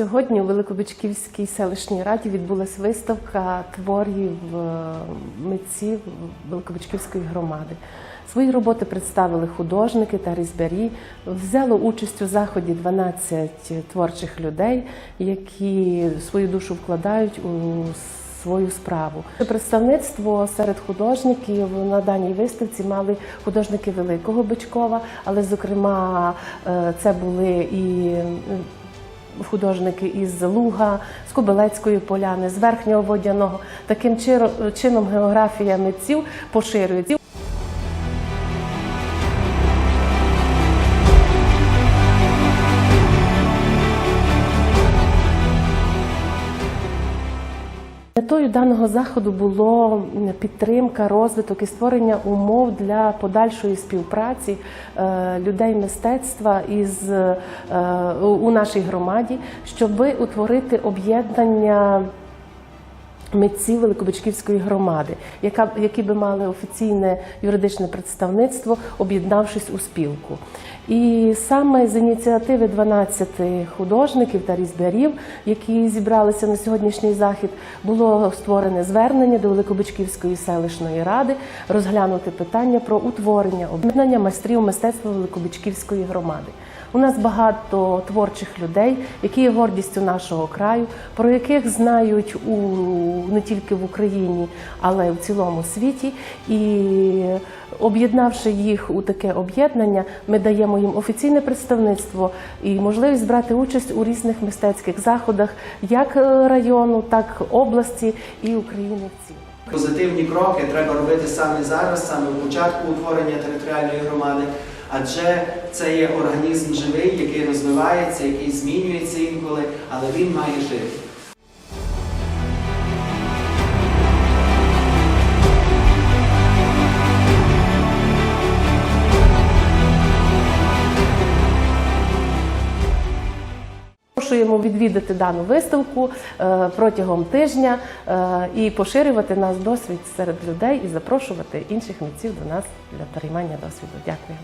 Сьогодні у Великобичківській селищній раді відбулася виставка творів е, митців Великобичківської громади. Свої роботи представили художники та різьбярі. Взяло участь у заході 12 творчих людей, які свою душу вкладають у свою справу. Представництво серед художників на даній виставці мали художники Великого Бичкова, але, зокрема, е, це були і художники із Луга, з Кобилецької поляни, з Верхнього Водяного. Таким чином географія митців поширюється. Метою даного заходу було підтримка, розвиток і створення умов для подальшої співпраці е, людей мистецтва із е, у нашій громаді, щоб утворити об'єднання митців Великобичківської громади, яка, які би мали офіційне юридичне представництво, об'єднавшись у спілку. І саме з ініціативи 12 художників та різдарів, які зібралися на сьогоднішній захід, було створене звернення до Великобичківської селищної ради розглянути питання про утворення об'єднання майстрів мистецтва Великобичківської громади. У нас багато творчих людей, які є гордістю нашого краю, про яких знають у не тільки в Україні, але й в цілому світі. І об'єднавши їх у таке об'єднання, ми даємо їм офіційне представництво і можливість брати участь у різних мистецьких заходах, як району, так області і України в цілому. Позитивні кроки треба робити саме зараз, саме в початку утворення територіальної громади, адже це є організм живий, який розвивається, який змінюється інколи, але він має жити. Запрошуємо відвідати дану виставку е, протягом тижня е, і поширювати наш досвід серед людей і запрошувати інших митців до нас для переймання досвіду. Дякую.